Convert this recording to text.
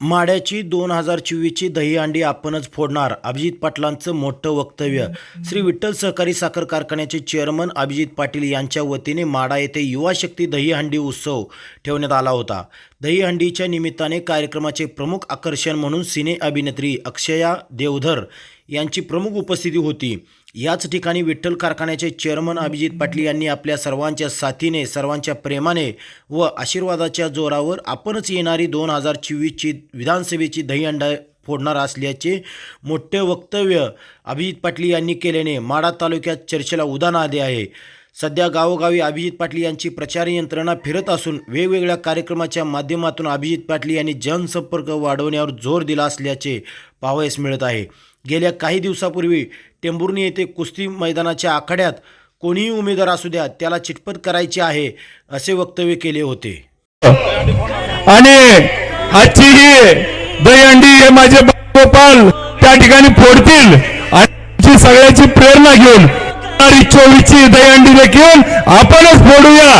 माड्याची दोन हजार चोवीसची दहीहंडी आपणच फोडणार अभिजित पाटलांचं मोठं वक्तव्य. श्री विठ्ठल सहकारी साखर कारखान्याचे चेअरमन अभिजित पाटील यांच्या वतीने माडा येथे युवा शक्ती दहीहंडी उत्सव ठेवण्यात आला होता. दहीहंडीच्या निमित्ताने कार्यक्रमाचे प्रमुख आकर्षण म्हणून सिने अभिनेत्री अक्षया देवधर यांची प्रमुख उपस्थिती होती. याच ठिकाणी विठ्ठल कारखान्याचे चेअरमन अभिजित पाटील यांनी आपल्या सर्वांच्या साथीने सर्वांच्या प्रेमाने व आशीर्वादाच्या जोरावर आपणच येणारी दोन हजार चोवीसची विधानसभेची दहीहंडा फोडणार असल्याचे मोठे वक्तव्य अभिजित पाटील यांनी केल्याने माडा तालुक्यात चर्चेला उदाहरण आले आहे. सध्या गावोगावी अभिजित पाटील यांची प्रचार यंत्रणा फिरत असून वेगवेगळ्या कार्यक्रमाच्या माध्यमातून अभिजित पाटील यांनी जनसंपर्क वाढवण्यावर जोर दिला असल्याचे पाहावयास मिळत आहे. गेल्या काही दिवसापूर्वी टेंभुर्णी येथे कुस्ती मैदानाच्या आखाड्यात कोणीही उमेदवार असू द्या त्याला चिटपट करायचे आहे असे वक्तव्य केले होते. आणि आजची ही दहीहंडी हे माझे गोपाल त्या ठिकाणी फोडतील आणि सगळ्याची प्रेरणा घेऊन चोवीसची दहीहंडी देखील आपणच फोडूया.